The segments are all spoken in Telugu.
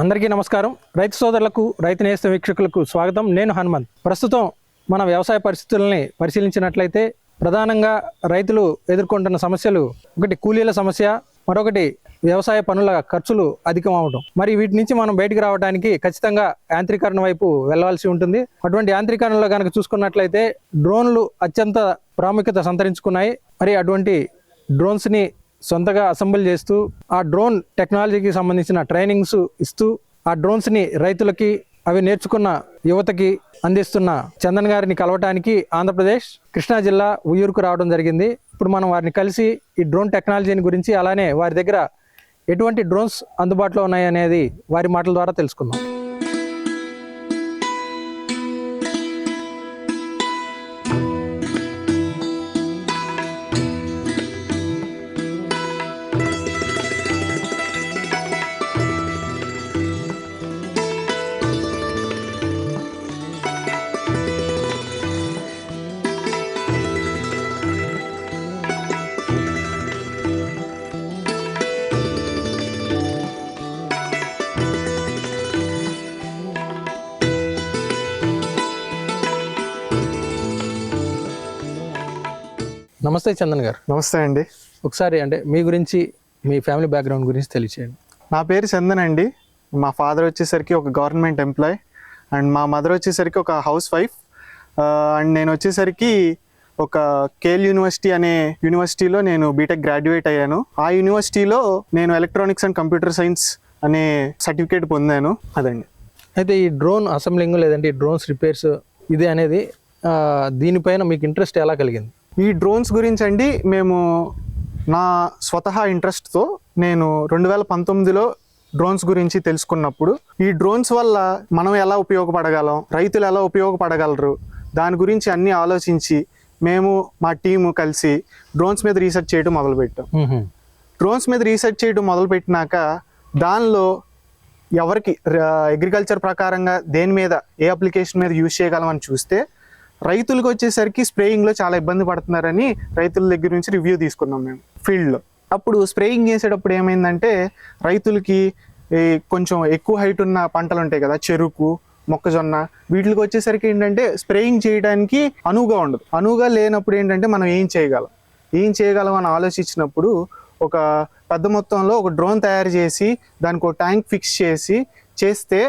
అందరికీ నమస్కారం. రైతు సోదరులకు రైతు నేస్త వీక్షకులకు స్వాగతం. నేను హనుమంత్. ప్రస్తుతం మన వ్యవసాయ పరిస్థితులని పరిశీలించినట్లయితే ప్రధానంగా రైతులు ఎదుర్కొంటున్న సమస్యలు ఒకటి కూలీల సమస్య మరొకటి వ్యవసాయ పనుల ఖర్చులు అధికం అవడం మరి వీటి నుంచి మనం బయటికి రావడానికి ఖచ్చితంగా యాంత్రీకరణ వైపు వెళ్ళవలసి ఉంటుంది. అటువంటి యాంత్రీకరణలో కనుక చూసుకున్నట్లయితే డ్రోన్లు అత్యంత ప్రాముఖ్యత సంతరించుకున్నాయి. మరి అటువంటి డ్రోన్స్ని సొంతగా అసెంబుల్ చేస్తూ ఆ డ్రోన్ టెక్నాలజీకి సంబంధించిన ట్రైనింగ్స్ ఇస్తూ ఆ డ్రోన్స్ని రైతులకి అవి నేర్చుకున్న యువతకి అందిస్తున్న చందన్ గారిని కలవటానికి ఆంధ్రప్రదేశ్ కృష్ణా జిల్లా ఉయ్యూరుకు రావడం జరిగింది. ఇప్పుడు మనం వారిని కలిసి ఈ డ్రోన్ టెక్నాలజీని గురించి అలానే వారి దగ్గర ఎటువంటి డ్రోన్స్ అందుబాటులో ఉన్నాయి అనేది వారి మాటల ద్వారా తెలుసుకుందాం. నమస్తే చందన్ గారు. నమస్తే అండి. ఒకసారి అంటే మీ గురించి మీ ఫ్యామిలీ బ్యాక్గ్రౌండ్ గురించి తెలియచేయండి. నా పేరు చందన్ అండి. మా ఫాదర్ వచ్చేసరికి ఒక గవర్నమెంట్ ఎంప్లాయ్ అండ్ మా మదర్ వచ్చేసరికి ఒక హౌస్ వైఫ్. అండ్ నేను వచ్చేసరికి ఒక కేల్ యూనివర్సిటీ అనే యూనివర్సిటీలో నేను బీటెక్ గ్రాడ్యుయేట్ అయ్యాను. ఆ యూనివర్సిటీలో నేను ఎలక్ట్రానిక్స్ అండ్ కంప్యూటర్ సైన్స్ అనే సర్టిఫికేట్ పొందాను. అదండి. అయితే ఈ డ్రోన్ అసెంబ్లింగ్ లేదంటే ఈ డ్రోన్స్ రిపేర్స్ ఇది అనేది దీనిపైన మీకు ఇంట్రెస్ట్ ఎలా కలిగింది? ఈ డ్రోన్స్ గురించి అండి మేము నా స్వతహా ఇంట్రెస్ట్తో నేను రెండు వేల పంతొమ్మిదిలో డ్రోన్స్ గురించి తెలుసుకున్నప్పుడు ఈ డ్రోన్స్ వల్ల మనం ఎలా ఉపయోగపడగలం రైతులు ఎలా ఉపయోగపడగలరు దాని గురించి అన్నీ ఆలోచించి మేము మా టీము కలిసి డ్రోన్స్ మీద రీసెర్చ్ చేయడం మొదలుపెట్టాం. డ్రోన్స్ మీద రీసెర్చ్ చేయడం మొదలుపెట్టినాక దానిలో ఎవరికి అగ్రికల్చర్ ప్రకారంగా దేని మీద ఏ అప్లికేషన్ మీద యూజ్ చేయగలం అని చూస్తే రైతులకు వచ్చేసరికి స్ప్రేయింగ్లో చాలా ఇబ్బంది పడుతున్నారని రైతుల దగ్గర నుంచి రివ్యూ తీసుకున్నాం మేము ఫీల్డ్లో అప్పుడు స్ప్రేయింగ్ చేసేటప్పుడు ఏమైందంటే రైతులకి కొంచెం ఎక్కువ హైట్ ఉన్న పంటలు ఉంటాయి కదా చెరుకు మొక్కజొన్న వీటికి వచ్చేసరికి ఏంటంటే స్ప్రేయింగ్ చేయడానికి అనువుగా ఉండదు. అనువుగా లేనప్పుడు ఏంటంటే మనం ఏం చేయగలం? ఏం చేయగలం అని ఆలోచించినప్పుడు ఒక పెద్ద మొత్తంలో ఒక డ్రోన్ తయారు చేసి దానికి ఒక ట్యాంక్ ఫిక్స్ చేసి చేస్తే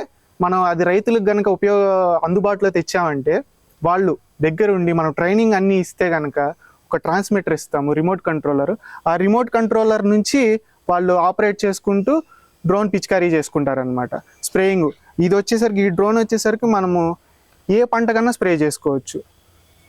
మనం అది రైతులకు కనుక ఉపయోగ అందుబాటులో తెచ్చామంటే వాళ్ళు దగ్గరుండి మనం ట్రైనింగ్ అన్నీ ఇస్తే గనక ఒక ట్రాన్స్మిటర్ ఇస్తాము రిమోట్ కంట్రోలర్ ఆ రిమోట్ కంట్రోలర్ నుంచి వాళ్ళు ఆపరేట్ చేసుకుంటూ డ్రోన్ పిచికారీ చేసుకుంటారనమాట స్ప్రేయింగ్ ఇది వచ్చేసరికి ఈ డ్రోన్ వచ్చేసరికి మనము ఏ పంట కన్నా స్ప్రే చేసుకోవచ్చు.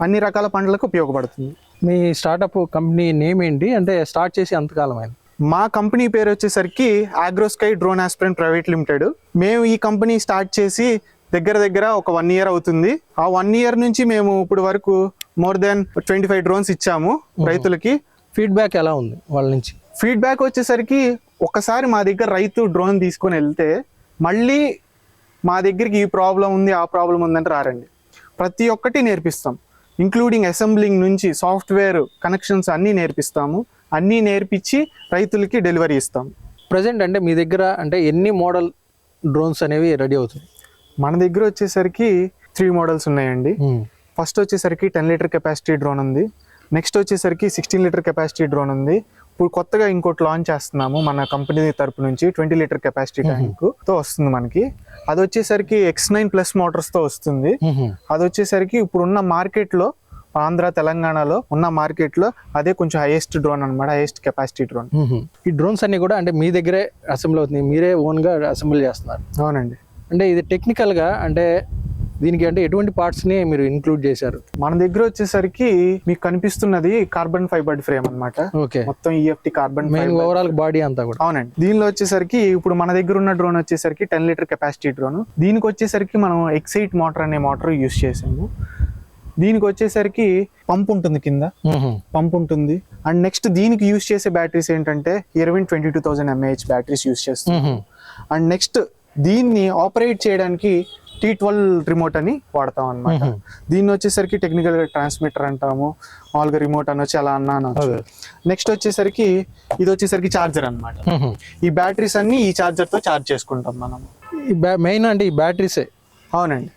అన్ని రకాల పంటలకు ఉపయోగపడుతుంది. మీ స్టార్టప్ కంపెనీ నేమ్ ఏంటి? అంటే స్టార్ట్ చేసి అంతకాలం అయింది? మా కంపెనీ పేరు వచ్చేసరికి Agrosky drone aspirant private limited మేము ఈ కంపెనీ స్టార్ట్ చేసి దగ్గర దగ్గర ఒక వన్ ఇయర్ అవుతుంది. ఆ వన్ ఇయర్ నుంచి మేము ఇప్పుడు వరకు more than twenty five drones ఇచ్చాము రైతులకి. ఫీడ్బ్యాక్ ఎలా ఉంది వాళ్ళ నుంచి? ఫీడ్బ్యాక్ వచ్చేసరికి ఒకసారి మా దగ్గర రైతు డ్రోన్ తీసుకొని వెళ్తే మళ్ళీ మా దగ్గరికి ఈ ప్రాబ్లం ఉంది ఆ ప్రాబ్లం ఉందంటే రారండి. ప్రతి ఒక్కటి నేర్పిస్తాం. ఇంక్లూడింగ్ అసెంబ్లింగ్ నుంచి సాఫ్ట్వేర్ కనెక్షన్స్ అన్నీ నేర్పిస్తాము. అన్నీ నేర్పించి రైతులకి డెలివరీ ఇస్తాం. ప్రజెంట్ అంటే మీ దగ్గర అంటే ఎన్ని మోడల్ డ్రోన్స్ అనేవి రెడీ అవుతుంది మన దగ్గర వచ్చేసరికి త్రీ మోడల్స్ ఉన్నాయండి. ఫస్ట్ వచ్చేసరికి టెన్ లీటర్ కెపాసిటీ డ్రోన్ ఉంది. నెక్స్ట్ వచ్చేసరికి సిక్స్టీన్ లీటర్ కెపాసిటీ డ్రోన్ ఉంది. ఇప్పుడు కొత్తగా ఇంకోటి లాంచ్ చేస్తున్నాము మన కంపెనీ తరపు నుంచి ట్వంటీ లీటర్ కెపాసిటీ ట్యాంక్తో వస్తుంది మనకి. అది వచ్చేసరికి ఎక్స్ నైన్ ప్లస్ మోటార్స్తో వస్తుంది. అది వచ్చేసరికి ఇప్పుడు ఉన్న మార్కెట్లో ఆంధ్ర తెలంగాణలో ఉన్న మార్కెట్లో అదే కొంచెం హైయెస్ట్ డ్రోన్ అన్నమాట హైయెస్ట్ కెపాసిటీ డ్రోన్ ఈ డ్రోన్స్ అన్ని కూడా అంటే మీ దగ్గరే అసెంబ్లీ అవుతుంది మీరే ఓన్గా అసెంబ్లీ చేస్తున్నారు. అవునండి. అంటే ఇది టెక్నికల్గా అంటే దీనికి అంటే ఎటువంటి పార్ట్స్ని మీరు ఇంక్లూడ్ చేశారు? మన దగ్గర వచ్చేసరికి మీకు కనిపిస్తున్నది కార్బన్ ఫైబర్డ్ ఫ్రేమ్ అన్నమాట. ఓకే. మొత్తం E EFT carbon main overall body అంతా కూడా. అవునండి. దీనిలో వచ్చేసరికి ఇప్పుడు మన దగ్గర ఉన్న డ్రోన్ వచ్చేసరికి టెన్ లీటర్ కెపాసిటీ డ్రోన్. దీనికి వచ్చేసరికి మనం ఎక్సైట్ మోటార్ అనే మోటార్ యూస్ చేసాము. దీనికి వచ్చేసరికి పంప్ ఉంటుంది కింద. పంప్ ఉంటుంది. అండ్ నెక్స్ట్ దీనికి యూస్ చేసే బ్యాటరీస్ ఏంటంటే ఇరవై twenty two thousand mAh batteries use చేస్తాం అండ్ నెక్స్ట్ దీన్ని ఆపరేట్ చేయడానికి టీ ట్వెల్వ్ రిమోట్ అని వాడతాం అనమాట దీన్ని వచ్చేసరికి టెక్నికల్ ట్రాన్స్మిటర్ అంటాము మామూలుగా రిమోట్ అనొచ్చు అలా అన్నా అనొచ్చు. నెక్స్ట్ వచ్చేసరికి ఇది వచ్చేసరికి చార్జర్ అన్నమాట. ఈ బ్యాటరీస్ అన్ని ఈ చార్జర్తో చార్జ్ చేసుకుంటాం మనం. ఈ బ్యా మెయిన్ అంటే ఈ బ్యాటరీసే అవునండి.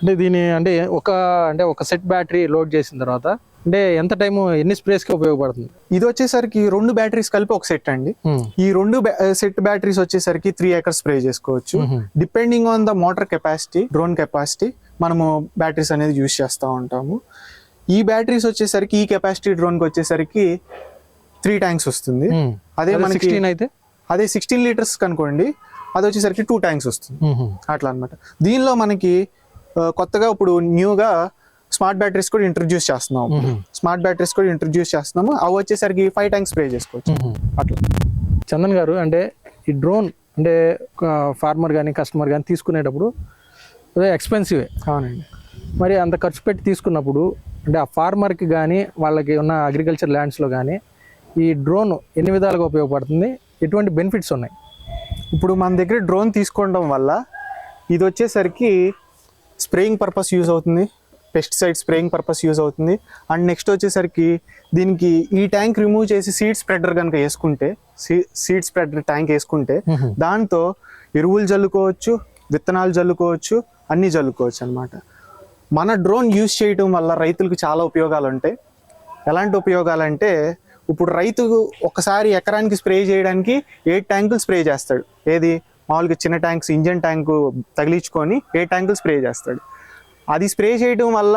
అంటే దీని అంటే ఒక అంటే ఒక సెట్ బ్యాటరీ లోడ్ చేసిన తర్వాత అంటే ఎంత టైం ఎన్ని స్ప్రేస్కి ఉపయోగపడుతుంది ఇది వచ్చేసరికి రెండు బ్యాటరీస్ కలిపి ఒక సెట్ అండి ఉమ్. ఈ రెండు సెట్ బ్యాటరీస్ వచ్చేసరికి త్రీ ఏకర్స్ స్ప్రే చేసుకోవచ్చు. Depending on the motor capacity drone capacity మనము బ్యాటరీస్ అనేది యూస్ చేస్తూ ఉంటాము ఈ బ్యాటరీస్ వచ్చేసరికి ఈ కెపాసిటీ డ్రోన్కి వచ్చేసరికి త్రీ ట్యాంక్స్ వస్తుంది ఉమ్. అదే మనకి సిక్స్టీన్ అయితే అదే సిక్స్టీన్ లీటర్స్ కనుకోండి అది వచ్చేసరికి టూ ట్యాంక్స్ వస్తుంది ఉహు. అట్లా అనమాట దీనిలో మనకి కొత్తగా ఇప్పుడు న్యూగా స్మార్ట్ బ్యాటరీస్ కూడా ఇంట్రడ్యూస్ చేస్తున్నాం. స్మార్ట్ బ్యాటరీస్ కూడా ఇంట్రడ్యూస్ చేస్తున్నాము. అవి వచ్చేసరికి ఫైవ్ ట్యాంక్స్ స్ప్రే చేసుకోవచ్చు. అట్లా. చందన్ గారు అంటే ఈ డ్రోన్ అంటే ఫార్మర్ కానీ కస్టమర్ కానీ తీసుకునేటప్పుడు అదే ఎక్స్పెన్సివే. అవునండి. మరి అంత ఖర్చు పెట్టి తీసుకున్నప్పుడు అంటే ఆ ఫార్మర్కి కానీ వాళ్ళకి ఉన్న అగ్రికల్చర్ ల్యాండ్స్లో కానీ ఈ డ్రోన్ ఎన్ని విధాలుగా ఉపయోగపడుతుంది? ఎటువంటి బెనిఫిట్స్ ఉన్నాయి? ఇప్పుడు మన దగ్గర డ్రోన్ తీసుకోవడం వల్ల ఇది వచ్చేసరికి స్ప్రేయింగ్ పర్పస్ యూజ్ అవుతుంది. పెస్టిసైడ్ స్ప్రేయింగ్ పర్పస్ యూజ్ అవుతుంది. అండ్ నెక్స్ట్ వచ్చేసరికి దీనికి ఈ ట్యాంక్ రిమూవ్ చేసి సీడ్ స్ప్రెడర్ కనుక వేసుకుంటే సీడ్ స్ప్రెడర్ ట్యాంక్ వేసుకుంటే. దాంతో ఎరువులు జల్లుకోవచ్చు విత్తనాలు జల్లుకోవచ్చు అన్నీ జల్లుకోవచ్చు అనమాట మన డ్రోన్ యూజ్ చేయటం వల్ల రైతులకు చాలా ఉపయోగాలు ఉంటాయి ఎలాంటి ఉపయోగాలు అంటే ఇప్పుడు రైతు ఒకసారి ఎకరానికి స్ప్రే చేయడానికి ఏడు ట్యాంకులు స్ప్రే చేస్తాడు. ఏది? మామూలుగా చిన్న ట్యాంక్స్ ఇంజన్ ట్యాంకు తగిలించుకొని ఏ ట్యాంకులు స్ప్రే చేస్తాడు. అది స్ప్రే చేయడం వల్ల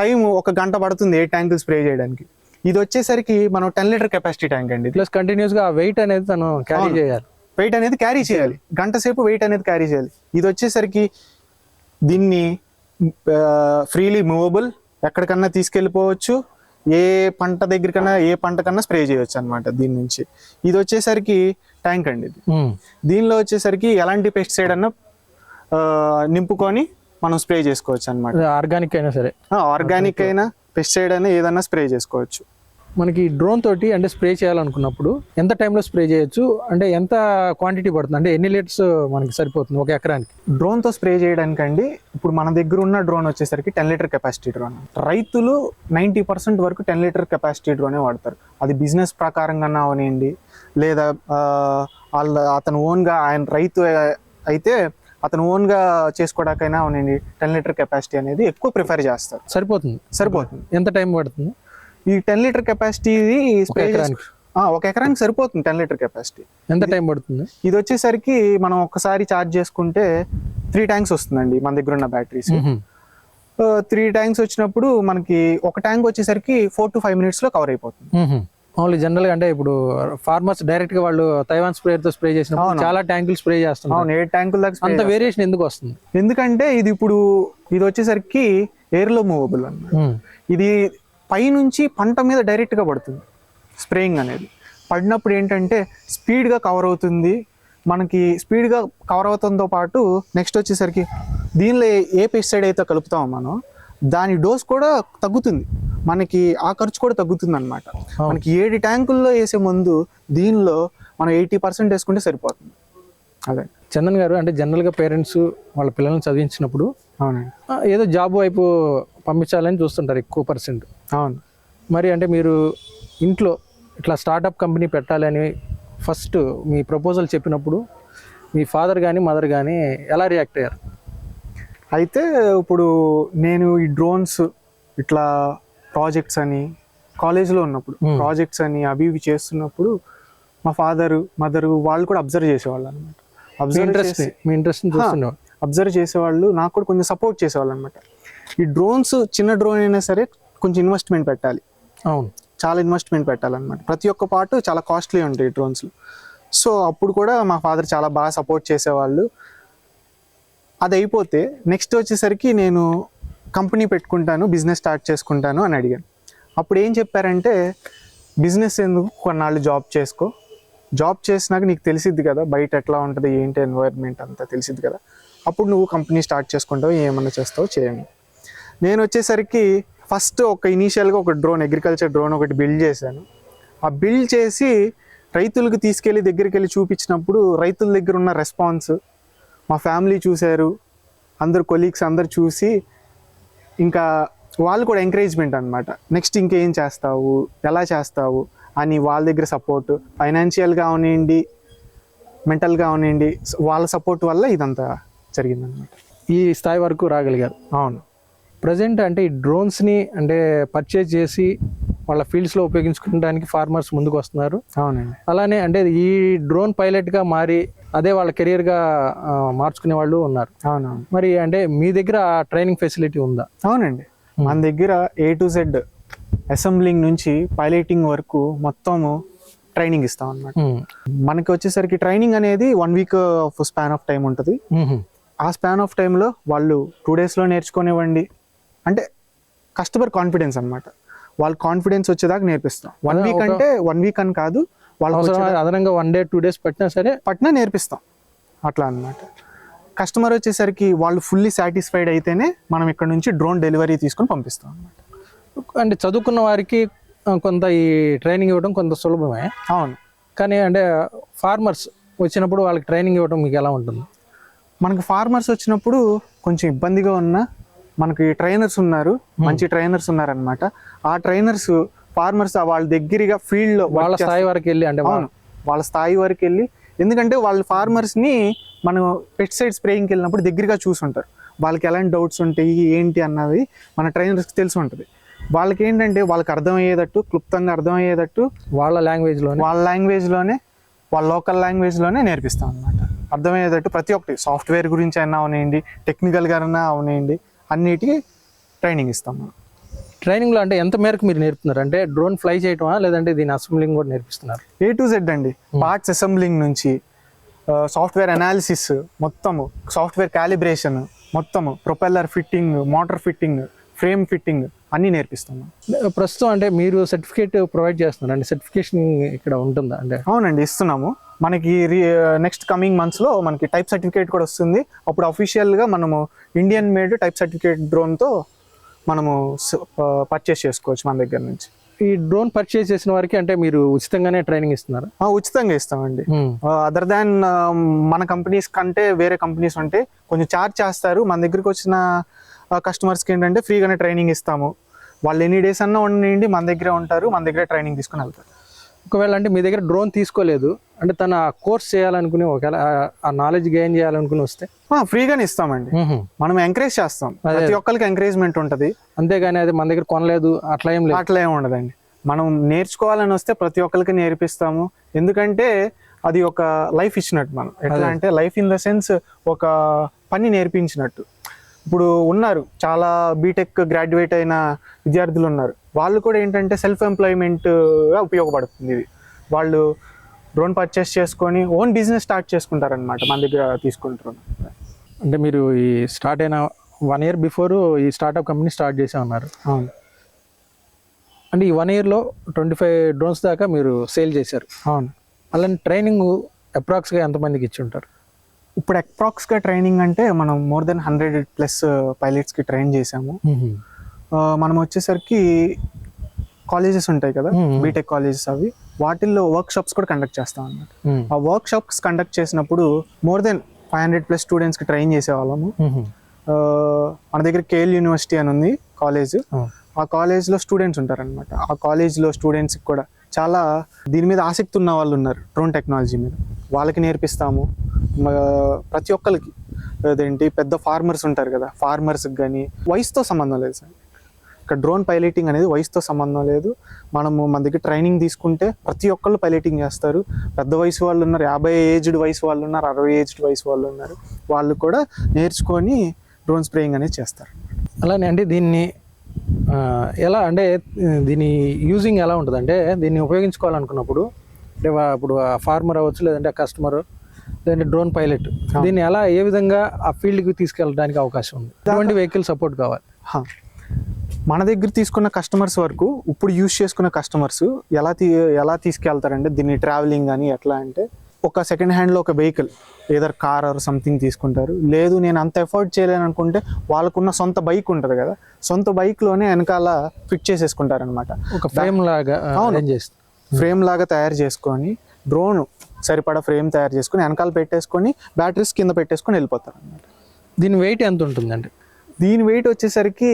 టైం ఒక గంట పడుతుంది ఏ ట్యాంకులు స్ప్రే చేయడానికి. ఇది వచ్చేసరికి మనం టెన్ లీటర్ కెపాసిటీ ట్యాంక్ అండి ప్లస్ కంటిన్యూస్గా వెయిట్ అనేది తను క్యారీ. చేయాలి. వెయిట్ అనేది క్యారీ చేయాలి. గంట సేపు వెయిట్ అనేది క్యారీ చేయాలి. ఇది వచ్చేసరికి దీన్ని ఫ్రీలీ మూవబుల్ ఎక్కడికన్నా తీసుకెళ్ళిపోవచ్చు. ఏ పంట దగ్గరికన్నా ఏ పంట కన్నా స్ప్రే చేయొచ్చు అనమాట దీని నుంచి. ఇది వచ్చేసరికి ట్యాంక్ అండి ఇది. దీనిలో వచ్చేసరికి ఎలాంటి పెస్టిసైడ్ అన్నా నింపుకొని మనం స్ప్రే చేసుకోవచ్చు అనమాట ఆర్గానిక్ అయినా సరే. ఆర్గానిక్ అయినా పెస్టిసైడ్ అయినా ఏదన్నా స్ప్రే చేసుకోవచ్చు. మనకి డ్రోన్ తోటి అంటే స్ప్రే చేయాలనుకున్నప్పుడు ఎంత టైంలో స్ప్రే చేయొచ్చు? అంటే ఎంత క్వాంటిటీ పడుతుంది? అంటే ఎన్ని లీటర్స్ మనకి సరిపోతుంది ఒక ఎకరానికి? డ్రోన్తో స్ప్రే చేయడానికండి ఇప్పుడు మన దగ్గర ఉన్న డ్రోన్ వచ్చేసరికి టెన్ లీటర్ కెపాసిటీ డ్రోన్. రైతులు నైంటీ పర్సెంట్ వరకు టెన్ లీటర్ కెపాసిటీ డ్రోనే వాడతారు. అది బిజినెస్ ప్రకారంగా అవనివ్వండి లేదా వాళ్ళ అతను ఓన్గా ఆయన రైతు అయితే అతను ఓన్గా చేసుకోవడానికైనా అవనండి టెన్ లీటర్ కెపాసిటీ అనేది ఎక్కువ ప్రిఫర్ చేస్తారు. సరిపోతుంది. సరిపోతుంది. ఎంత టైం పడుతుంది? ఈ టెన్ లీటర్ కెపాసిటీ స్ప్రే? ఒక ఎకరానికి సరిపోతుంది టెన్ లీటర్ కెపాసిటీ ఎంత టైం పడుతుంది ఇది వచ్చేసరికి మనం ఒక్కసారి ఛార్జ్ చేసుకుంటే త్రీ ట్యాంక్స్ వస్తుందండి మన దగ్గర ఉన్న బ్యాటరీస్. త్రీ ట్యాంక్స్ వచ్చినప్పుడు మనకి ఒక ట్యాంక్ వచ్చేసరికి ఫోర్ టు ఫైవ్ మినిట్స్లో కవర్ అయిపోతుంది మ్మ్. మామూలు జనరల్గా అంటే ఇప్పుడు ఫార్మర్స్ డైరెక్ట్గా వాళ్ళు తైవాన్ స్ప్రేయర్తో స్ప్రే చేసినప్పుడు అవును. చాలా ట్యాంకులు స్ప్రే చేస్తున్నారు అవును ఏడు ట్యాంకుల దాకా అంత. వేరియేషన్ ఎందుకు వస్తుంది ఎందుకంటే ఇది ఇప్పుడు ఇది వచ్చేసరికి ఎయిర్లో మూవబుల్ అన్నమాట మ్మ్. ఇది పైనుంచి పంట మీద డైరెక్ట్గా పడుతుంది. స్ప్రేయింగ్ అనేది. పడినప్పుడు ఏంటంటే స్పీడ్గా కవర్ అవుతుంది. మనకి స్పీడ్గా కవర్ అవుతుందో పాటు నెక్స్ట్ వచ్చేసరికి దీనిలో ఏ పెస్టిసైడ్ అయితే కలుపుతామో మనం దాని డోస్ కూడా తగ్గుతుంది. మనకి ఆ ఖర్చు కూడా తగ్గుతుంది అనమాట మనకి ఏడు ట్యాంకుల్లో వేసే ముందు దీనిలో మనం ఎయిటీ పర్సెంట్ వేసుకుంటే సరిపోతుంది. అదే. చందన్ గారు అంటే జనరల్గా పేరెంట్స్ వాళ్ళ పిల్లల్ని చదివించినప్పుడు అవునండి. ఏదో జాబ్ వైపు పంపించాలని చూస్తుంటారు ఎక్కువ పర్సెంట్. అవును. మరి అంటే మీరు ఇంట్లో ఇట్లా స్టార్టప్ కంపెనీ పెట్టాలని ఫస్ట్ మీ ప్రపోజల్ చెప్పినప్పుడు మీ ఫాదర్ కానీ మదర్ కానీ ఎలా రియాక్ట్ అయ్యారు? అయితే ఇప్పుడు నేను ఈ డ్రోన్స్ ఇట్లా ప్రాజెక్ట్స్ అని కాలేజ్లో ఉన్నప్పుడు Hmm. ప్రాజెక్ట్స్ అని అవి ఇవి చేస్తున్నప్పుడు మా ఫాదర్ మదర్ వాళ్ళు కూడా అబ్జర్వ్ చేసేవాళ్ళు అనమాట అబ్జర్వ్ ఇంట్రెస్ట్ మీ ఇంట్రెస్ట్ అబ్జర్వ్ చేసేవాళ్ళు నాకు కూడా కొంచెం సపోర్ట్ చేసేవాళ్ళు అనమాట ఈ డ్రోన్స్ చిన్న డ్రోన్ అయినా సరే కొంచెం ఇన్వెస్ట్మెంట్ పెట్టాలి. అవును. చాలా ఇన్వెస్ట్మెంట్ పెట్టాలన్నమాట. ప్రతి ఒక్క పార్ట్ చాలా కాస్ట్లీ ఉంటాయి డ్రోన్స్ సో అప్పుడు కూడా మా ఫాదర్ చాలా బాగా సపోర్ట్ చేసేవాళ్ళు. అది అయిపోతే నెక్స్ట్ వచ్చేసరికి నేను కంపెనీ పెట్టుకుంటాను బిజినెస్ స్టార్ట్ చేసుకుంటాను అని అడిగాను. అప్పుడు ఏం చెప్పారంటే బిజినెస్ ఎందుకు కొన్నాళ్ళు జాబ్ చేసుకో? జాబ్ చేసినాక నీకు తెలిసిద్ది కదా బయట ఎట్లా ఉంటుంది ఏంటి ఎన్వైర్న్మెంట్ అంతా తెలిసిద్ది కదా. అప్పుడు నువ్వు కంపెనీ స్టార్ట్ చేసుకుంటావు ఏమన్నా చేస్తావు చేయండి. నేను వచ్చేసరికి ఫస్ట్ ఒక ఇనీషియల్గా ఒక డ్రోన్ అగ్రికల్చర్ డ్రోన్ ఒకటి బిల్డ్ చేశాను. ఆ బిల్డ్ చేసి రైతులకు తీసుకెళ్ళి దగ్గరికి వెళ్ళి చూపించినప్పుడు రైతుల దగ్గర ఉన్న రెస్పాన్స్ మా ఫ్యామిలీ చూశారు అందరు కొలీగ్స్ అందరు చూసి ఇంకా వాళ్ళు కూడా ఎంకరేజ్మెంట్ అనమాట నెక్స్ట్ ఇంకేం చేస్తావు? ఎలా చేస్తావు? అని వాళ్ళ దగ్గర సపోర్ట్ ఫైనాన్షియల్గా అవనివ్వండి మెంటల్గా అవనండి వాళ్ళ సపోర్ట్ వల్ల ఇదంతా జరిగిందనమాట ఈ స్థాయి వరకు రాగలిగారు. అవును. ప్రజెంట్ అంటే ఈ డ్రోన్స్ని అంటే పర్చేజ్ చేసి వాళ్ళ ఫీల్డ్స్లో ఉపయోగించుకోవడానికి ఫార్మర్స్ ముందుకు వస్తున్నారు అవునండి. అలానే అంటే ఈ డ్రోన్ పైలట్గా మారి అదే వాళ్ళ కెరియర్గా మార్చుకునే వాళ్ళు ఉన్నారు. అవునవును. మరి అంటే మీ దగ్గర ట్రైనింగ్ ఫెసిలిటీ ఉందా? అవునండి. మన దగ్గర ఏ టు జెడ్ అసెంబ్లింగ్ నుంచి పైలటింగ్ వరకు మొత్తము ట్రైనింగ్ ఇస్తాం అనమాట. మనకి వచ్చేసరికి ట్రైనింగ్ అనేది one week of span of time ఉంటుంది. ఆ స్పాన్ ఆఫ్ టైంలో వాళ్ళు టూ డేస్లో నేర్చుకునేవ్వండి అంటే కస్టమర్ కాన్ఫిడెన్స్ అన్నమాట. వాళ్ళ కాన్ఫిడెన్స్ వచ్చేదాకా నేర్పిస్తాం. వన్ వీక్ అంటే వన్ వీక్ అని కాదు వచ్చేదాకా అదనంగా వన్ డే టూ డేస్ పట్టినా సరే పట్టినా నేర్పిస్తాం. అట్లా అన్నమాట. కస్టమర్ వచ్చేసరికి వాళ్ళు ఫుల్లీ సాటిస్ఫైడ్ అయితేనే మనం ఇక్కడ నుంచి డ్రోన్ డెలివరీ తీసుకొని పంపిస్తాం అన్నమాట. అంటే చదువుకున్న వారికి కొంత ఈ ట్రైనింగ్ ఇవ్వడం కొంత సులభమే. అవును. కానీ అంటే ఫార్మర్స్ వచ్చినప్పుడు వాళ్ళకి ట్రైనింగ్ ఇవ్వడం మీకు ఎలా ఉంటుంది? మనకు ఫార్మర్స్ వచ్చినప్పుడు కొంచెం ఇబ్బందిగా ఉన్నా మనకి ట్రైనర్స్ ఉన్నారు మంచి ట్రైనర్స్ ఉన్నారనమాట ఆ ట్రైనర్స్ ఫార్మర్స్ వాళ్ళ దగ్గరగా ఫీల్డ్లో వాళ్ళ స్థాయి వరకు వెళ్ళి అంటే అవును వాళ్ళ స్థాయి వరకు వెళ్ళి ఎందుకంటే వాళ్ళ ఫార్మర్స్ని మనం పెస్టిసైడ్ స్ప్రేయింగ్కి వెళ్ళినప్పుడు దగ్గరగా చూసుంటారు. వాళ్ళకి ఎలాంటి డౌట్స్ ఉంటాయి ఏంటి అన్నది మన ట్రైనర్స్కి తెలిసి ఉంటుంది. వాళ్ళకి ఏంటంటే వాళ్ళకి అర్థమయ్యేటట్టు క్లుప్తంగా అర్థమయ్యేటట్టు వాళ్ళ లాంగ్వేజ్లోనే వాళ్ళ లాంగ్వేజ్లోనే వాళ్ళ లోకల్ లాంగ్వేజ్లోనే నేర్పిస్తాం అనమాట అర్థమయ్యేటట్టు ప్రతి ఒక్కటి సాఫ్ట్వేర్ గురించి అయినా అవనేయండి టెక్నికల్గా అయినా అవనేయండి. అన్నిటికీ ట్రైనింగ్ ఇస్తాం మనం. ట్రైనింగ్లో అంటే ఎంత మేరకు మీరు నేర్పుతున్నారు? అంటే డ్రోన్ ఫ్లై చేయటమా? లేదంటే దీని అసెంబ్లింగ్ కూడా నేర్పిస్తున్నారు? ఏ టు జెడ్ అండి. పార్ట్స్ అసెంబ్లింగ్ నుంచి సాఫ్ట్వేర్ అనాలిసిస్ మొత్తము సాఫ్ట్వేర్ క్యాలిబ్రేషన్ మొత్తము propeller fitting motor fitting frame fitting అన్నీ నేర్పిస్తాము ప్రస్తుతం అంటే మీరు సర్టిఫికేట్ ప్రొవైడ్ చేస్తున్నారు అంటే సర్టిఫికేషన్ ఇక్కడ ఉంటుందా? అంటే అవునండి ఇస్తున్నాము. మనకి నెక్స్ట్ కమింగ్ మంత్స్లో మనకి టైప్ సర్టిఫికేట్ కూడా వస్తుంది. అప్పుడు అఫీషియల్గా మనము ఇండియన్ మేడ్ టైప్ సర్టిఫికేట్ డ్రోన్తో మనము పర్చేస్ చేసుకోవచ్చు మన దగ్గర నుంచి. ఈ డ్రోన్ పర్చేస్ చేసిన వారికి అంటే మీరు ఉచితంగానే ట్రైనింగ్ ఇస్తున్నారు? ఉచితంగా ఇస్తామండి. అదర్ దాన్ మన కంపెనీస్ కంటే వేరే కంపెనీస్ ఉంటే కొంచెం ఛార్జ్ చేస్తారు. మన దగ్గరికి వచ్చిన కస్టమర్స్కి ఏంటంటే ఫ్రీగానే ట్రైనింగ్ ఇస్తాము. వాళ్ళు ఎన్ని డేస్ అన్నా ఉండండి మన దగ్గరే ఉంటారు మన దగ్గరే ట్రైనింగ్ తీసుకుని వెళ్తారు. ఒకవేళ అంటే మీ దగ్గర డ్రోన్ తీసుకోలేదు అంటే తన కోర్స్ చేయాలనుకుని ఒకవేళ ఆ- నాలెడ్జ్ గెయిన్ చేయాలనుకుని వస్తే? ఫ్రీగానే ఇస్తామండి. మనం ఎంకరేజ్ చేస్తాం. ప్రతి ఒక్కరికి ఎంకరేజ్మెంట్ ఉంటుంది. అంతేగాని అది మన దగ్గర కొనలేదు అట్లా ఏం లేదు. అట్లా ఏమి ఉండదండి. మనం నేర్చుకోవాలని వస్తే ప్రతి ఒక్కరికి నేర్పిస్తాము. ఎందుకంటే అది ఒక లైఫ్ ఇచ్చినట్టు మనం. ఎట్లా అంటే లైఫ్ ఇన్ ద సెన్స్ ఒక పని నేర్పించినట్టు. ఇప్పుడు ఉన్నారు చాలా బీటెక్ గ్రాడ్యుయేట్ అయిన విద్యార్థులు ఉన్నారు. వాళ్ళు కూడా ఏంటంటే సెల్ఫ్ ఎంప్లాయ్మెంట్గా ఉపయోగపడుతుంది ఇది. వాళ్ళు డ్రోన్ పర్చేస్ చేసుకొని ఓన్ బిజినెస్ స్టార్ట్ చేసుకుంటారనమాట మన దగ్గర తీసుకుంటారు అంటే మీరు ఈ స్టార్ట్ అయిన వన్ ఇయర్ బిఫోర్ ఈ స్టార్ట్అప్ కంపెనీ స్టార్ట్ చేసే ఉన్నారు అవును. అంటే ఈ వన్ ఇయర్లో ట్వంటీ ఫైవ్ డ్రోన్స్ దాకా మీరు సేల్ చేశారు. అవును. అలాంటి ట్రైనింగ్ అప్రాక్స్గా ఎంతమందికి ఇచ్చి ఉంటారు? ఇప్పుడు అప్రాక్స్గా ట్రైనింగ్ అంటే మనం మోర్ దెన్ హండ్రెడ్ ప్లస్ పైలట్స్కి ట్రైన్ చేసాము. మనం వచ్చేసరికి కాలేజెస్ ఉంటాయి కదా. బీటెక్ కాలేజెస్ అవి. వాటిల్లో వర్క్ షాప్స్ కూడా కండక్ట్ చేస్తాం అన్నమాట. ఆ వర్క్ షాప్స్ కండక్ట్ చేసినప్పుడు more than five hundred plus స్టూడెంట్స్కి ట్రైన్ చేసేవాళ్ళము. మన దగ్గర కేఎల్ యూనివర్సిటీ అని ఉంది కాలేజ్ ఆ. కాలేజ్లో స్టూడెంట్స్ ఉంటారనమాట ఆ కాలేజ్లో స్టూడెంట్స్కి కూడా చాలా దీని మీద ఆసక్తి ఉన్న వాళ్ళు ఉన్నారు డ్రోన్ టెక్నాలజీ మీద. వాళ్ళకి నేర్పిస్తాము. ప్రతి ఒక్కరికి. అదేంటి? పెద్ద ఫార్మర్స్ ఉంటారు కదా ఫార్మర్స్కి కానీ వయసుతో సంబంధం లేదు సార్. ఇక్కడ డ్రోన్ పైలటింగ్ అనేది వయసుతో సంబంధం లేదు. మనము మన దగ్గర ట్రైనింగ్ తీసుకుంటే ప్రతి ఒక్కళ్ళు పైలటింగ్ చేస్తారు. పెద్ద వయసు వాళ్ళు ఉన్నారు యాభై ఏజ్డ్ వయసు వాళ్ళు ఉన్నారు అరవై ఏజ్డ్ వయసు వాళ్ళు ఉన్నారు. వాళ్ళు కూడా నేర్చుకొని డ్రోన్ స్ప్రేయింగ్ అనేది చేస్తారు. అలానే అంటే దీన్ని ఎలా అంటే దీని యూజింగ్ ఎలా ఉంటుంది అంటే దీన్ని ఉపయోగించుకోవాలనుకున్నప్పుడు అంటే ఇప్పుడు ఫార్మర్ అవ్వచ్చు లేదంటే కస్టమర్ లేదంటే డ్రోన్ పైలట్ దీన్ని ఎలా ఏ విధంగా ఆ ఫీల్డ్కి తీసుకెళ్ళడానికి అవకాశం ఉంది? ఎటువంటి వెహికల్ సపోర్ట్ కావాలి? హా. మన దగ్గర తీసుకున్న కస్టమర్స్ వరకు ఇప్పుడు యూస్ చేసుకున్న కస్టమర్స్ ఎలా తీ ఎలా తీసుకెళ్తారంటే దీన్ని ట్రావెలింగ్ కానీ ఎట్లా అంటే ఒక సెకండ్ హ్యాండ్లో ఒక vehicle either car or something తీసుకుంటారు. లేదు నేను అంత ఎఫోర్డ్ చేయలేను అనుకుంటే వాళ్ళకున్న సొంత బైక్ ఉంటుంది కదా సొంత బైక్లోనే వెనకాల ఫిట్ చేసేసుకుంటారనమాట ఒక ఫ్రేమ్ లాగా ఫ్రేమ్ లాగా తయారు చేసుకొని డ్రోన్ సరిపడా ఫ్రేమ్ తయారు చేసుకొని వెనకాల పెట్టేసుకొని బ్యాటరీస్ కింద పెట్టేసుకొని వెళ్ళిపోతారు అనమాట దీని వెయిట్ ఎంత ఉంటుందండి? దీని వెయిట్ వచ్చేసరికి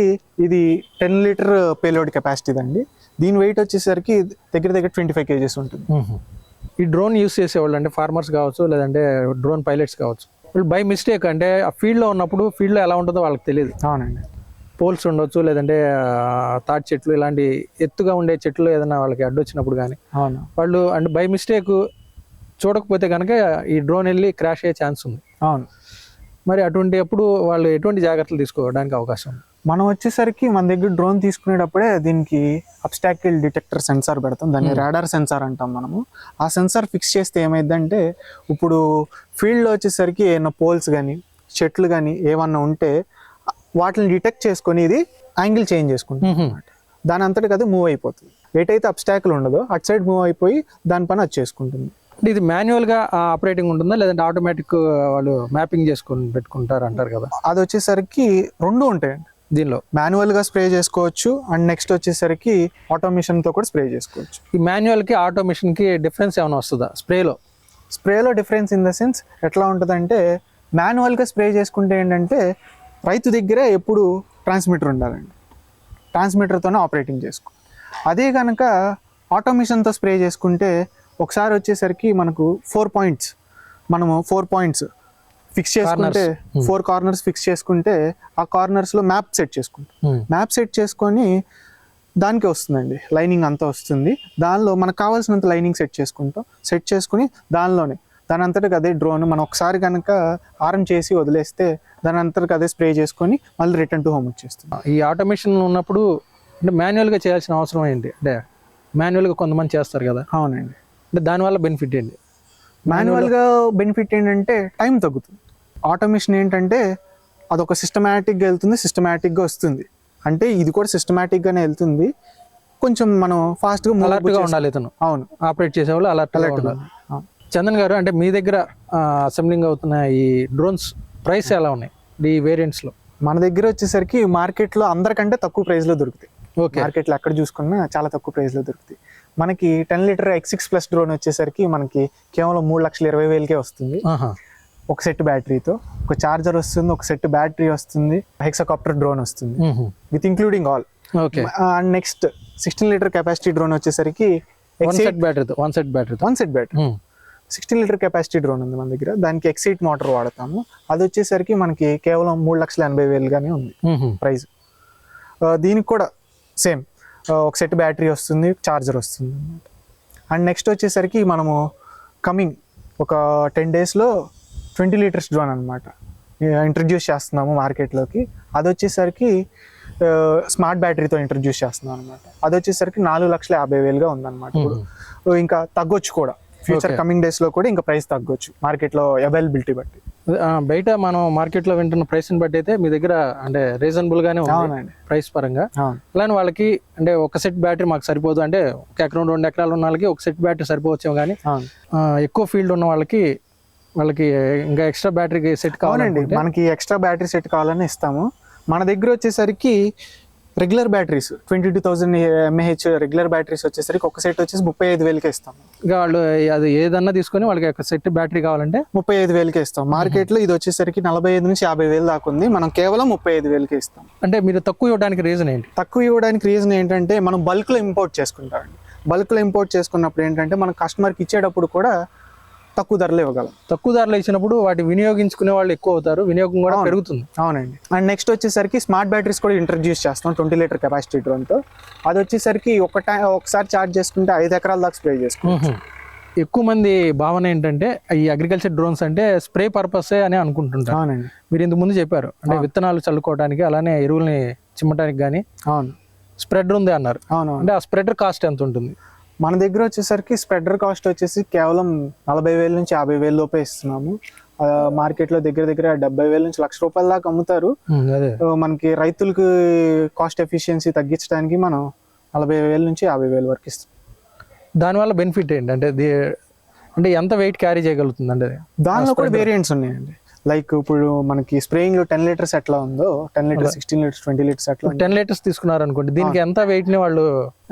ఇది టెన్ లీటర్ పేలోడ్ కెపాసిటీ అండి దీని వెయిట్ వచ్చేసరికి దగ్గర దగ్గర ట్వంటీ ఫైవ్ కేజెస్ ఉంటుంది. ఈ డ్రోన్ యూస్ చేసేవాళ్ళు అంటే ఫార్మర్స్ కావచ్చు లేదంటే డ్రోన్ పైలట్స్ కావచ్చు వాళ్ళు బై మిస్టేక్ అంటే ఆ ఫీల్డ్లో ఉన్నప్పుడు ఫీల్డ్లో ఎలా ఉంటుందో వాళ్ళకి తెలియదు. అవునండి. పోల్స్ ఉండొచ్చు లేదంటే తాటి చెట్లు ఇలాంటి ఎత్తుగా ఉండే చెట్లు ఏదైనా వాళ్ళకి అడ్డొచ్చినప్పుడు కానీ అవును. వాళ్ళు అంటే బై మిస్టేక్ చూడకపోతే కనుక ఈ డ్రోన్ వెళ్ళి క్రాష్ అయ్యే ఛాన్స్ ఉంది. అవును. మరి అటువంటి అప్పుడు వాళ్ళు ఎటువంటి జాగ్రత్తలు తీసుకోవడానికి అవకాశం? ఉంది మనం వచ్చేసరికి మన దగ్గర డ్రోన్ తీసుకునేటప్పుడే దీనికి అబ్స్టాకిల్ డిటెక్టర్ సెన్సార్ పెడతాం. దాన్ని రాడార్ సెన్సార్ అంటాం మనము. ఆ సెన్సార్ ఫిక్స్ చేస్తే ఏమైందంటే ఇప్పుడు ఫీల్డ్లో వచ్చేసరికి ఏమైనా పోల్స్ కానీ చెట్లు కానీ ఏమన్నా ఉంటే వాటిని డిటెక్ట్ చేసుకొని ఇది యాంగిల్ చేంజ్ చేసుకుంటుంది అన్నమాట. దాని అంతటికి అది మూవ్ అయిపోతుంది. ఏటైతే అబ్స్టాకిల్ ఉండదో అటు సైడ్ మూవ్ అయిపోయి దాని పని అది చేసుకుంటుంది. అంటే ఇది మాన్యువల్గా ఆపరేటింగ్ ఉంటుందా? లేదంటే ఆటోమేటిక్ వాళ్ళు మ్యాపింగ్ చేసుకొని పెట్టుకుంటారు అంటారు కదా? అది వచ్చేసరికి రెండు ఉంటాయండి దీనిలో? మాన్యువల్గా స్ప్రే చేసుకోవచ్చు. అండ్ నెక్స్ట్ వచ్చేసరికి ఆటోమేషన్తో కూడా స్ప్రే చేసుకోవచ్చు. ఈ మాన్యువల్కి ఆటోమేషన్కి డిఫరెన్స్ ఏమైనా వస్తుందా? స్ప్రేలో? స్ప్రేలో డిఫరెన్స్ ఇన్ ద సెన్స్ ఎట్లా ఉంటుందంటే మాన్యువల్గా స్ప్రే చేసుకుంటే ఏంటంటే రైతు దగ్గరే ఎప్పుడు ట్రాన్స్మిటర్ ఉండాలండి. ట్రాన్స్మిటర్తోనే ఆపరేటింగ్ చేసుకో. అదే కనుక ఆటోమేషన్తో స్ప్రే చేసుకుంటే ఒకసారి వచ్చేసరికి మనకు ఫోర్ పాయింట్స్ మనము ఫోర్ పాయింట్స్ ఫిక్స్ చేసుకుంటే ఫోర్ కార్నర్స్ ఫిక్స్ చేసుకుంటే ఆ కార్నర్స్లో మ్యాప్ సెట్ చేసుకుంటాం. మ్యాప్ సెట్ చేసుకొని దానికి వస్తుందండి. లైనింగ్ అంతా వస్తుంది. దానిలో మనకు కావాల్సినంత లైనింగ్ సెట్ చేసుకుంటాం. సెట్ చేసుకుని దానిలోనే దాని అంతటికి అదే డ్రోన్ మనం ఒకసారి కనుక ఆరం చేసి వదిలేస్తే దాని అంతటికి అదే స్ప్రే చేసుకొని మళ్ళీ రిటర్న్ టు హోమ్ వచ్చేస్తుంది. ఈ ఆటోమేషన్ ఉన్నప్పుడు అంటే మాన్యువల్గా చేయాల్సిన అవసరం ఏంటి? అంటే మాన్యువల్గా కొంతమంది చేస్తారు కదా? అవునండి. అంటే దానివల్ల బెనిఫిట్ ఏంటి? మాన్యువల్గా బెనిఫిట్ ఏంటంటే టైం తగ్గుతుంది. ఆటోమేషన్ ఏంటంటే అదొక సిస్టమేటిక్గా వెళ్తుంది సిస్టమేటిక్గా వస్తుంది. అంటే ఇది కూడా సిస్టమేటిక్గానే వెళ్తుంది. కొంచెం మనం ఫాస్ట్గా అలర్ట్గా ఉండాలి ఇతను. అవును. ఆపరేట్ చేసేవాళ్ళు ఉండాలి. అవును. చందన్ గారు అంటే మీ దగ్గర అసెంబ్లింగ్ అవుతున్న ఈ డ్రోన్స్ ప్రైస్ ఎలా ఉన్నాయి? ఈ వేరియంట్స్లో మన దగ్గర వచ్చేసరికి మార్కెట్లో అందరికంటే తక్కువ ప్రైస్లో దొరుకుతాయి. ఓకే మార్కెట్లో ఎక్కడ చూసుకున్నా చాలా తక్కువ ప్రైస్లో దొరుకుతాయి. మనకి ten litre X six plus drone వచ్చేసరికి మనకి కేవలం మూడు లక్షల ఇరవై వేలకే వస్తుంది. ఒక సెట్ బ్యాటరీతో ఒక చార్జర్ వస్తుంది ఒక సెట్ బ్యాటరీ వస్తుంది హెక్సాకాప్టర్ డ్రోన్ వస్తుంది. With including all okay. And next sixteen litre capacity drone వచ్చేసరికి వన్ సెట్ బ్యాటరీతో one set బ్యాటరీతో one set battery sixteen litre capacity drone ఉంది మన దగ్గర. దానికి ఎక్సైట్ మోటార్ వాడతాము. అది వచ్చేసరికి మనకి కేవలం మూడు లక్షల ఎనభై వేలుగానే ఉంది ప్రైస్. దీనికి కూడా సేమ్. ఒక సెట్ బ్యాటరీ వస్తుంది చార్జర్ వస్తుంది అండ్ నెక్స్ట్ వచ్చేసరికి మనము కమింగ్ ఒక టెన్ డేస్లో ట్వంటీ లీటర్స్ డ్రోన్ అనమాట ఇంట్రడ్యూస్ చేస్తున్నాము మార్కెట్లోకి. అది వచ్చేసరికి స్మార్ట్ బ్యాటరీతో ఇంట్రడ్యూస్ చేస్తున్నాం అనమాట అది వచ్చేసరికి నాలుగు లక్షల యాభై వేలుగా ఉందన్నమాట. ఇప్పుడు ఇంకా తగ్గొచ్చు కూడా. ఫ్యూచర్. కమింగ్ డేస్లో కూడా ఇంకా ప్రైస్ తగ్గొచ్చు. మార్కెట్లో అవైలబిలిటీ బట్టి. బయట మనం మార్కెట్లో వింటున్న ప్రైస్ని బట్టి అయితే మీ దగ్గర అంటే రీజనబుల్ గానే ఉంది ప్రైస్ పరంగా. అలానే వాళ్ళకి అంటే ఒక సెట్ బ్యాటరీ మాకు సరిపోదు. అంటే ఒక ఎకరం రెండు ఎకరాలు ఉన్న వాళ్ళకి ఒక సెట్ బ్యాటరీ సరిపోవచ్చేమో కానీ ఎక్కువ ఫీల్డ్ ఉన్న వాళ్ళకి వాళ్ళకి ఇంకా ఎక్స్ట్రా బ్యాటరీకి సెట్ కావాలండి మనకి ఎక్స్ట్రా బ్యాటరీ సెట్ కావాలని ఇస్తాము. మన దగ్గర వచ్చేసరికి regular batteries twenty two thousand mAh regular batteries వచ్చేసరికి ఒక సెట్ వచ్చేసి ముప్పై ఐదు వేలకే ఇస్తాము ఇంకా వాళ్ళు అది ఏదన్నా తీసుకొని వాళ్ళకి ఒక సెట్ బ్యాటరీ కావాలంటే ముప్పై ఐదు వేలకే ఇస్తాం. మార్కెట్లో ఇది వచ్చేసరికి నలభై ఐదు నుంచి యాభై వేలు దాకా ఉంది. మనం కేవలం ముప్పై ఐదు వేలకే ఇస్తాం. అంటే మీరు తక్కువ ఇవ్వడానికి రీజన్ ఏంటి? తక్కువ ఇవ్వడానికి రీజన్ ఏంటంటే మనం బల్క్లో ఇంపోర్ట్ చేసుకుంటామండి. బల్క్లో ఇంపోర్ట్ చేసుకున్నప్పుడు ఏంటంటే మనం కస్టమర్కి ఇచ్చేటప్పుడు కూడా తక్కువ ధరలో ఇవ్వగలం. తక్కువ ధరలో ఇచ్చినప్పుడు వాటి వినియోగించుకునే వాళ్ళు ఎక్కువ అవుతారు వినియోగం కూడా. పెరుగుతుంది. అవునండి. అండ్ నెక్స్ట్ వచ్చేసరికి స్మార్ట్ బ్యాటరీస్ కూడా ఇంట్రడ్యూస్ చేస్తాం ట్వంటీ లీటర్ కెపాసిటీ డ్రోన్తో. అది వచ్చేసరికి ఒక టైం ఒకసారి ఛార్జ్ చేసుకుంటే ఐదు ఎకరాల దాకా స్ప్రే చేసుకో మ్మ్. ఎక్కువ మంది భావన ఏంటంటే ఈ అగ్రికల్చర్ డ్రోన్స్ అంటే స్ప్రే పర్పసే అని అనుకుంటుంటారు. అవునండి. మీరు ఇంతకు ముందు చెప్పారు అంటే విత్తనాలు చల్లుకోవడానికి అలానే ఎరువుల్ని చిమ్మటానికి కానీ అవును. స్ప్రెడర్ ఉంది అన్నారు. అవును అంటే ఆ స్ప్రెడర్ కాస్ట్ ఎంత ఉంటుంది మన దగ్గర వచ్చేసరికి స్ప్రెడర్ కాస్ట్ వచ్చేసి కేవలం నలభై వేల నుంచి యాభై వేల లోపే ఇస్తున్నాము. ఆ, మార్కెట్లో దగ్గర దగ్గర డెబ్బై వేల నుంచి లక్ష రూపాయల దాకా అమ్ముతారు. మనకి రైతులకు కాస్ట్ ఎఫిషియన్సీ తగ్గించడానికి మనం నలభై వేల నుంచి యాభై వేల వరకు ఇస్తాం దానివల్ల బెనిఫిట్ ఏంటి? అంటే అంటే ఎంత వెయిట్ క్యారీ చేయగలుగుతుంది అంటే? దానిలో కూడా వేరియంట్స్ ఉన్నాయండి. లైక్ ఇప్పుడు మనకి స్ప్రేయింగ్లో టెన్ లీటర్స్ ఎట్లా ఉందో ten litres sixteen litres twenty litres ఎట్లా. టెన్ లీటర్స్ తీసుకున్నారు అనుకోండి దీనికి ఎంత వెయిట్ని వాళ్ళు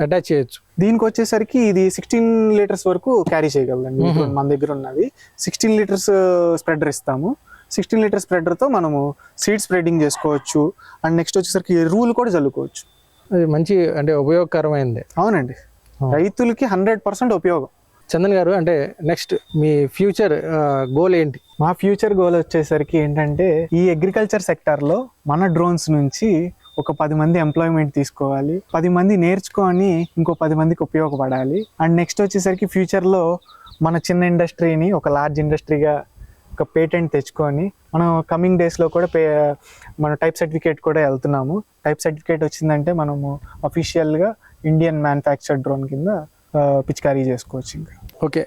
అటాచ్ చేయొచ్చు? దీనికి వచ్చేసరికి ఇది సిక్స్టీన్ లీటర్స్ వరకు క్యారీ చేయగలదండి. ఇప్పుడు మన దగ్గర ఉన్నది. సిక్స్టీన్ లీటర్స్ స్ప్రెడర్ ఇస్తాము. సిక్స్టీన్ లీటర్ స్ప్రెడర్తో మనము సీడ్ స్ప్రెడింగ్ చేసుకోవచ్చు. అండ్ నెక్స్ట్ వచ్చేసరికి ఎరువులు కూడా చల్లుకోవచ్చు అది మంచి అంటే ఉపయోగకరమైంది. అవునండి. రైతులకి హండ్రెడ్ పర్సెంట్ ఉపయోగం. చందన్ గారు అంటే నెక్స్ట్ మీ ఫ్యూచర్ గోల్ ఏంటి? మా ఫ్యూచర్ గోల్ వచ్చేసరికి ఏంటంటే ఈ అగ్రికల్చర్ సెక్టార్లో మన డ్రోన్స్ నుంచి ఒక పది మంది ఎంప్లాయ్మెంట్ తీసుకోవాలి పది మంది నేర్చుకొని ఇంకో పది మందికి ఉపయోగపడాలి. అండ్ నెక్స్ట్ వచ్చేసరికి ఫ్యూచర్లో మన చిన్న ఇండస్ట్రీని ఒక లార్జ్ ఇండస్ట్రీగా ఒక పేటెంట్ తెచ్చుకొని మనం కమింగ్ డేస్లో కూడా పే మన టైప్ సర్టిఫికేట్ కూడా వెళ్తున్నాము. టైప్ సర్టిఫికేట్ వచ్చిందంటే మనము అఫీషియల్గా ఇండియన్ మ్యానుఫ్యాక్చర్ డ్రోన్ కింద పిచికారీ చేసుకోవచ్చు ఇంకా. ఓకే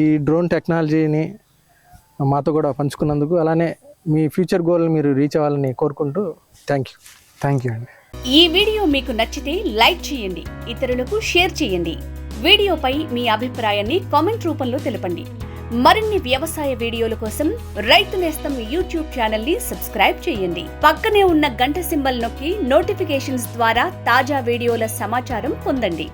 ఈ డ్రోన్ టెక్నాలజీని మాతో కూడా పంచుకున్నందుకు అలానే మీ ఫ్యూచర్ గోల్ మీరు రీచ్ అవ్వాలని కోరుకుంటూ థ్యాంక్ యూ. థ్యాంక్ యూ అండి. ఈ వీడియో మీకు నచ్చితే లైక్ చేయండి ఇతరులకు షేర్ చేయండి. వీడియోపై మీ అభిప్రాయాన్ని కామెంట్ రూపంలో తెలపండి. మరిన్ని వ్యవసాయ వీడియోల కోసం రైతు నేస్తం యూట్యూబ్ ఛానల్ని సబ్స్క్రైబ్ చేయండి. పక్కనే ఉన్న గంట సింబల్ నొక్కి నోటిఫికేషన్స్ ద్వారా తాజా వీడియోల సమాచారం పొందండి.